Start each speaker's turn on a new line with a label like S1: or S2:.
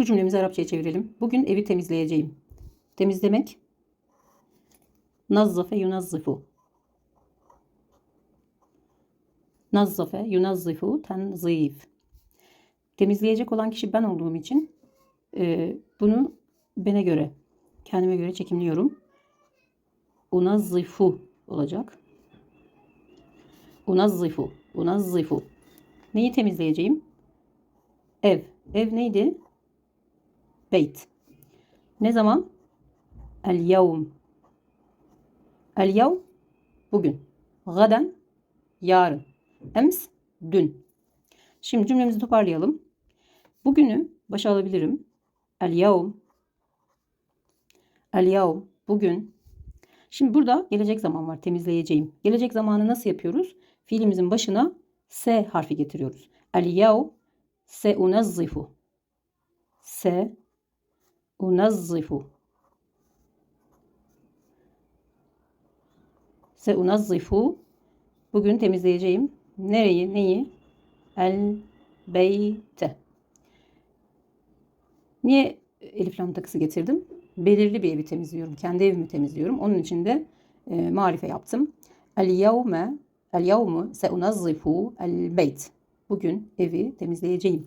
S1: Bu cümlemizi Arapçaya çevirelim. Bugün evi temizleyeceğim. Temizlemek. Nazzafe yunazzifu. Nazzafe yunazzifu tenzif. Temizleyecek olan kişi ben olduğum için e, bunu bana göre, kendime göre çekimliyorum. Unazzifu olacak. Unazzifu. Unazzifu. Neyi temizleyeceğim? Ev. Ev neydi? Beyt. Ne zaman? El yevm. El yevm bugün. Gaden yarın. Ems dün. Şimdi cümlemizi toparlayalım. Bugünü başa alabilirim. El yevm. El yevm bugün. Şimdi burada gelecek zaman var. Temizleyeceğim. Gelecek zamanı nasıl yapıyoruz? Fiilimizin başına S harfi getiriyoruz. El yevm se unazzifu. Se unazzifu. Se unazzifu. Bugün temizleyeceğim. Nereyi? Neyi? El beyte. Niye elif lam takısı getirdim? Belirli bir evi temizliyorum. Kendi evimi temizliyorum. Onun için de e, marife yaptım. El yevme El yevmu se unazzifu el beyt. Bugün evi temizleyeceğim.